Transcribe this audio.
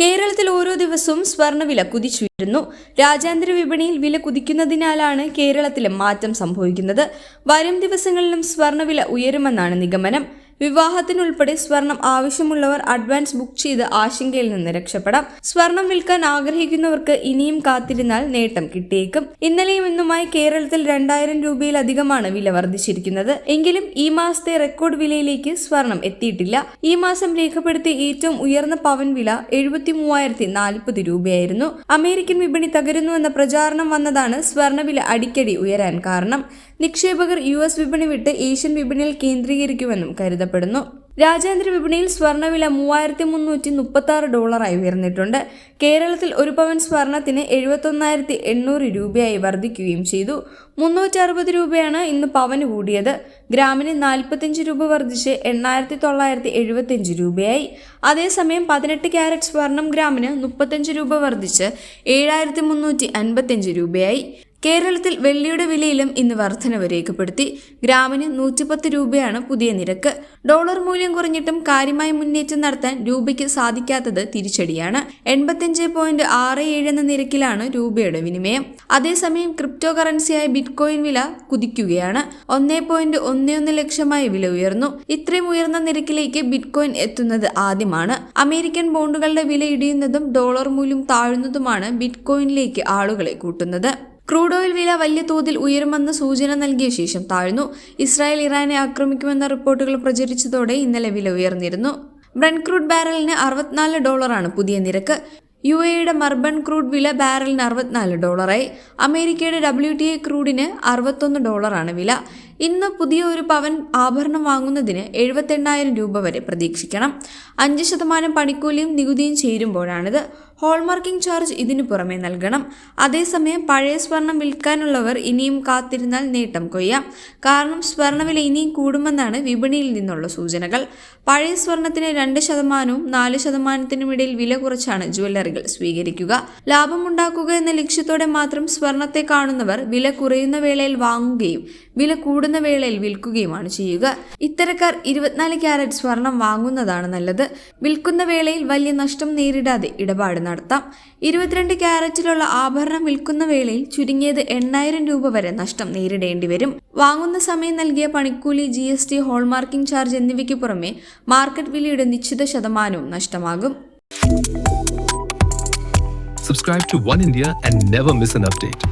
കേരളത്തിൽ ഓരോ ദിവസവും സ്വർണവില കുതിച്ചുയരുന്നു. രാജ്യാന്തര വിപണിയിൽ വില കുതിക്കുന്നതിനാലാണ് കേരളത്തിലും മാറ്റം സംഭവിക്കുന്നത്. വരും ദിവസങ്ങളിലും സ്വർണവില ഉയരുമെന്നാണ് നിഗമനം. വിവാഹത്തിനുൾപ്പെടെ സ്വർണം ആവശ്യമുള്ളവർ അഡ്വാൻസ് ബുക്ക് ചെയ്ത് ആശങ്കയിൽ നിന്ന് രക്ഷപ്പെടാം. സ്വർണം വിൽക്കാൻ ആഗ്രഹിക്കുന്നവർക്ക് ഇനിയും കാത്തിരുന്നാൽ നേട്ടം കിട്ടിയേക്കും. ഇന്നലെയും ഇന്നുമായി കേരളത്തിൽ രണ്ടായിരം രൂപയിലധികമാണ് വില വർദ്ധിച്ചിരിക്കുന്നത്. എങ്കിലും ഈ മാസത്തെ റെക്കോർഡ് വിലയിലേക്ക് സ്വർണം എത്തിയിട്ടില്ല. ഈ മാസം രേഖപ്പെടുത്തിയ ഏറ്റവും ഉയർന്ന പവൻ വില എഴുപത്തി മൂവായിരത്തി നാൽപ്പത് രൂപയായിരുന്നു. അമേരിക്കൻ വിപണി തകരുന്നുവെന്ന പ്രചാരണം വന്നതാണ് സ്വർണവില അടിക്കടി ഉയരാൻ കാരണം. നിക്ഷേപകർ യു എസ് വിപണി വിട്ട് ഏഷ്യൻ വിപണിയിൽ കേന്ദ്രീകരിക്കുമെന്നും കരുതപ്പെടുന്നു. രാജ്യാന്തര വിപണിയിൽ സ്വർണവില മൂവായിരത്തി മുന്നൂറ്റി മുപ്പത്തി ആറ് ഡോളറായി ഉയർന്നിട്ടുണ്ട്. കേരളത്തിൽ ഒരു പവൻ സ്വർണത്തിന് എഴുപത്തൊന്നായിരത്തി എണ്ണൂറ് രൂപയായി വർദ്ധിക്കുകയും ചെയ്തു. മുന്നൂറ്റി അറുപത് രൂപയാണ് ഇന്ന് പവന് കൂടിയത്. ഗ്രാമിന് നാൽപ്പത്തിയഞ്ച് രൂപ വർദ്ധിച്ച് എണ്ണായിരത്തി തൊള്ളായിരത്തി എഴുപത്തിയഞ്ച് രൂപയായി. അതേസമയം പതിനെട്ട് ക്യാരറ്റ് സ്വർണം ഗ്രാമിന് മുപ്പത്തഞ്ച് രൂപ വർദ്ധിച്ച് ഏഴായിരത്തി മുന്നൂറ്റി അൻപത്തിയഞ്ച് രൂപയായി. കേരളത്തിൽ വെള്ളിയുടെ വിലയിലും ഇന്ന് വർധനവ് രേഖപ്പെടുത്തി. ഗ്രാമിന് നൂറ്റിപ്പത്ത് രൂപയാണ് പുതിയ നിരക്ക്. ഡോളർ മൂല്യം കുറഞ്ഞിട്ടും കാര്യമായ മുന്നേറ്റം നടത്താൻ രൂപയ്ക്ക് സാധിക്കാത്തത് തിരിച്ചടിയാണ്. എൺപത്തിയഞ്ച് പോയിന്റ് ആറ് ഏഴ് എന്ന നിരക്കിലാണ് രൂപയുടെ വിനിമയം. അതേസമയം ക്രിപ്റ്റോ കറൻസിയായ ബിറ്റ്കോയിൻ വില കുതിക്കുകയാണ്. ഒന്നേ പോയിന്റ് ഒന്ന് ഒന്ന് ലക്ഷമായി വില ഉയർന്നു. ഇത്രയും ഉയർന്ന നിരക്കിലേക്ക് ബിറ്റ്കോയിൻ എത്തുന്നത് ആദ്യമാണ്. അമേരിക്കൻ ബോണ്ടുകളുടെ വില ഇടിയുന്നതും ഡോളർ മൂല്യം താഴുന്നതുമാണ് ബിറ്റ്കോയിനിലേക്ക് ആളുകളെ കൂട്ടുന്നത്. ക്രൂഡ് ഓയിൽ വില വലിയ തോതിൽ ഉയരുമെന്ന് സൂചന നൽകിയ ശേഷം താഴ്ന്നു. ഇസ്രായേൽ ഇറാനെ ആക്രമിക്കുമെന്ന റിപ്പോർട്ടുകൾ പ്രചരിച്ചതോടെ ഇന്നലെ വില ഉയർന്നിരുന്നു. ബ്രൺ ക്രൂഡ് ബാരലിന് അറുപത്തിനാല് ഡോളറാണ് പുതിയ നിരക്ക്. യു എയുടെ മർബൺ ക്രൂഡ് വില ബാരലിന് അറുപത്തിനാല് ഡോളറായി. അമേരിക്കയുടെ ഡബ്ല്യു ടി എ ക്രൂഡിന് അറുപത്തൊന്ന് ഡോളറാണ് വില. ഇന്ന് പുതിയ ഒരു പവൻ ആഭരണം വാങ്ങുന്നതിന് എഴുപത്തെണ്ണായിരം രൂപ വരെ പ്രതീക്ഷിക്കണം. അഞ്ച് ശതമാനം പണിക്കൂലിയും നികുതിയും ചേരുമ്പോഴാണിത്. ഹോൾമാർക്കിംഗ് ചാർജ് ഇതിനു പുറമെ നൽകണം. അതേസമയം പഴയ സ്വർണം വിൽക്കാനുള്ളവർ ഇനിയും കാത്തിരുന്നാൽ നേട്ടം കൊയ്യാം. കാരണം സ്വർണവില ഇനിയും കൂടുമെന്നാണ് വിപണിയിൽ നിന്നുള്ള സൂചനകൾ. പഴയ സ്വർണത്തിന് രണ്ട് ശതമാനവും നാല് ശതമാനത്തിനും ഇടയിൽ വില കുറച്ചാണ് ജുവല്ലറികൾ സ്വീകരിക്കുക. ലാഭമുണ്ടാക്കുക എന്ന ലക്ഷ്യത്തോടെ മാത്രം സ്വർണത്തെ കാണുന്നവർ വില കുറയുന്ന വേളയിൽ വാങ്ങുകയും വില കൂടുന്ന വേളയിൽ വിൽക്കുകയുമാണ് ചെയ്യുക. ഇത്തരക്കാർ ഇരുപത്തിനാല് ക്യാരറ്റ് സ്വർണം വാങ്ങുന്നതാണ് നല്ലത്. വിൽക്കുന്ന വേളയിൽ വലിയ നഷ്ടം നേരിടാതെ ഇടപാട് നടത്താം. ഇരുപത്തിരണ്ട് ക്യാരറ്റിലുള്ള ആഭരണം വിൽക്കുന്ന വേളയിൽ ചുരുങ്ങിയത് എണ്ണായിരം രൂപ വരെ നഷ്ടം നേരിടേണ്ടി വരും. വാങ്ങുന്ന സമയം നൽകിയ പണിക്കൂലി G S T hallmarking charge എന്നിവയ്ക്ക് പുറമെ മാർക്കറ്റ് വിലയുടെ നിശ്ചിത ശതമാനവും നഷ്ടമാകും. Subscribe to One India and never miss an update.